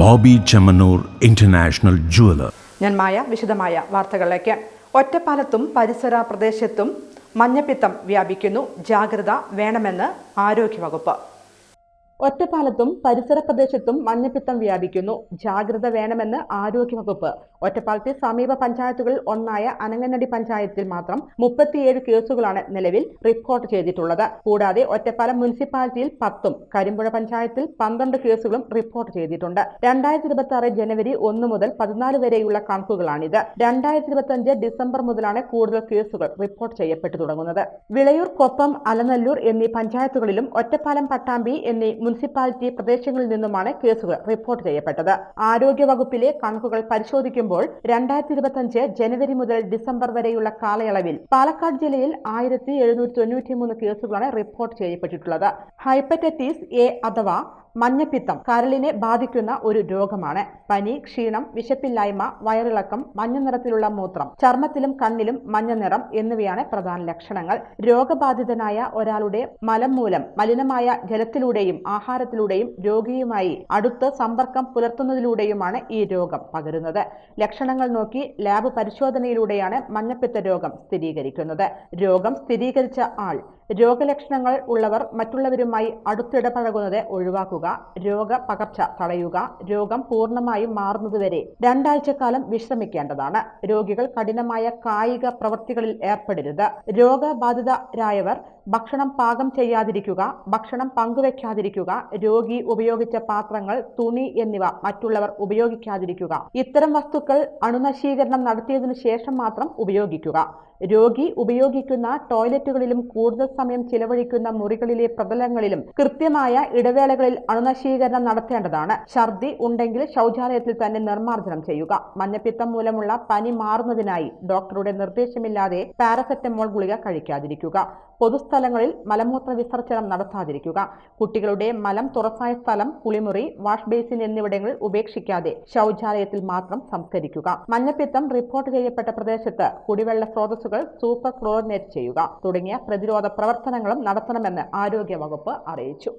Bobby Chemmanur international jeweller. ഞാൻ മായ വിശദമായ വാർത്തകളിലേക്ക്. ഒറ്റപ്പാലത്തും പരിസര പ്രദേശത്തും മഞ്ഞപ്പിത്തം വ്യാപിക്കുന്നു. ജാഗ്രത വേണമെന്ന് ആരോഗ്യവകുപ്പ്. ഒറ്റപ്പാലത്തും പരിസര പ്രദേശത്തും മഞ്ഞപ്പിത്തം വ്യാപിക്കുന്നു. ജാഗ്രത വേണമെന്ന് ആരോഗ്യവകുപ്പ്. ഒറ്റപ്പാലത്തെ സമീപ പഞ്ചായത്തുകളിൽ ഒന്നായ അനങ്ങനടി പഞ്ചായത്തിൽ മാത്രം മുപ്പത്തിയേഴ് കേസുകളാണ് നിലവിൽ റിപ്പോർട്ട് ചെയ്തിട്ടുള്ളത്. കൂടാതെ ഒറ്റപ്പാലം മുനിസിപ്പാലിറ്റിയിൽ പത്തും കരിമ്പുഴ പഞ്ചായത്തിൽ പന്ത്രണ്ട് കേസുകളും റിപ്പോർട്ട് ചെയ്തിട്ടുണ്ട്. രണ്ടായിരത്തി ഇരുപത്തി ആറ് ജനുവരി ഒന്ന് മുതൽ പതിനാല് വരെയുള്ള കണക്കുകളാണിത്. രണ്ടായിരത്തി ഇരുപത്തി അഞ്ച് ഡിസംബർ മുതലാണ് കൂടുതൽ കേസുകൾ റിപ്പോർട്ട് ചെയ്യപ്പെട്ടു തുടങ്ങുന്നത്. വിളയൂർ കൊപ്പം അലനല്ലൂർ എന്നീ പഞ്ചായത്തുകളിലും ഒറ്റപ്പാലം പട്ടാമ്പി എന്നീ മുനിസിപ്പാലിറ്റി പ്രദേശങ്ങളിൽ നിന്നുമാണ് കേസുകൾ റിപ്പോർട്ട് ചെയ്യപ്പെട്ടത്. ആരോഗ്യവകുപ്പിലെ കണക്കുകൾ പരിശോധിക്കുമ്പോൾ രണ്ടായിരത്തി ഇരുപത്തിയഞ്ച് ജനുവരി മുതൽ ഡിസംബർ വരെയുള്ള കാലയളവിൽ പാലക്കാട് ജില്ലയിൽ ആയിരത്തി എഴുന്നൂറ്റി തൊണ്ണൂറ്റിമൂന്ന് കേസുകളാണ് റിപ്പോർട്ട് ചെയ്യപ്പെട്ടിട്ടുള്ളത്. ഹൈപ്പറ്റൈറ്റിസ് എ അഥവാ മഞ്ഞപ്പിത്തം കരളിനെ ബാധിക്കുന്ന ഒരു രോഗമാണ്. പനി ക്ഷീണം വിശപ്പില്ലായ്മ വയറിളക്കം മഞ്ഞ നിറത്തിലുള്ള മൂത്രം ചർമ്മത്തിലും കണ്ണിലും മഞ്ഞ നിറം എന്നിവയാണ് പ്രധാന ലക്ഷണങ്ങൾ. രോഗബാധിതനായ ഒരാളുടെ മലം മൂലം മലിനമായ ജലത്തിലൂടെയും ആഹാരത്തിലൂടെയും രോഗിയുമായി അടുത്ത് സമ്പർക്കം പുലർത്തുന്നതിലൂടെയുമാണ് ഈ രോഗം പകരുന്നത്. ലക്ഷണങ്ങൾ നോക്കി ലാബ് പരിശോധനയിലൂടെയാണ് മഞ്ഞപ്പിത്ത രോഗം സ്ഥിരീകരിക്കുന്നത്. രോഗം സ്ഥിരീകരിച്ച ആൾ രോഗലക്ഷണങ്ങൾ ഉള്ളവർ മറ്റുള്ളവരുമായി അടുത്തിടപഴകുന്നത് ഒഴിവാക്കുക രോഗപകർച്ച തടയുക രോഗം പൂർണമായും മാറുന്നതുവരെ രണ്ടാഴ്ചക്കാലം വിശ്രമിക്കേണ്ടതാണ്. രോഗികൾ കഠിനമായ കായിക പ്രവൃത്തികളിൽ ഏർപ്പെടരുത്. രോഗബാധിതരായവർ ഭക്ഷണം പാകം ചെയ്യാതിരിക്കുക ഭക്ഷണം പങ്കുവെക്കാതിരിക്കുക രോഗി ഉപയോഗിച്ച പാത്രങ്ങൾ തുണി എന്നിവ മറ്റുള്ളവർ ഉപയോഗിക്കാതിരിക്കുക. ഇത്തരം വസ്തുക്കൾ അണുനശീകരണം നടത്തിയതിനു ശേഷം മാത്രം ഉപയോഗിക്കുക. രോഗി ഉപയോഗിക്കുന്ന ടോയ്ലറ്റുകളിലും കൂടുതൽ സമയം ചിലവഴിക്കുന്ന മുറികളിലെ പ്രതലങ്ങളിലും കൃത്യമായ ഇടവേളകളിൽ അണുനശീകരണം നടത്തേണ്ടതാണ്. ഛർദി ഉണ്ടെങ്കിൽ ശൗചാലയത്തിൽ തന്നെ നിർമ്മാർജനം ചെയ്യുക. മഞ്ഞപ്പിത്തം മൂലമുള്ള പനി മാറുന്നതിനായി ഡോക്ടറുടെ നിർദ്ദേശമില്ലാതെ പാരസെറ്റമോൾ ഗുളിക കഴിക്കാതിരിക്കുക. പൊതുസ്ഥലങ്ങളിൽ മലമൂത്ര വിസർജനം നടത്താതിരിക്കുക. കുട്ടികളുടെ മലം തുറസായ സ്ഥലം കുളിമുറി വാഷ് ബേസിൻ എന്നിവിടങ്ങളിൽ ഉപേക്ഷിക്കാതെ ശൗചാലയത്തിൽ മാത്രം സംസ്കരിക്കുക. മഞ്ഞപ്പിത്തം റിപ്പോർട്ട് ചെയ്യപ്പെട്ട പ്രദേശത്ത് കുടിവെള്ള സ്രോതസ്സുകൾ സൂപ്പർ ക്ലോറിനേറ്റ് ചെയ്യുക. തുടങ്ങിയ പ്രതിരോധ പ്രവർത്തനങ്ങളും നടത്തണമെന്ന് ആരോഗ്യവകുപ്പ് അറിയിച്ചു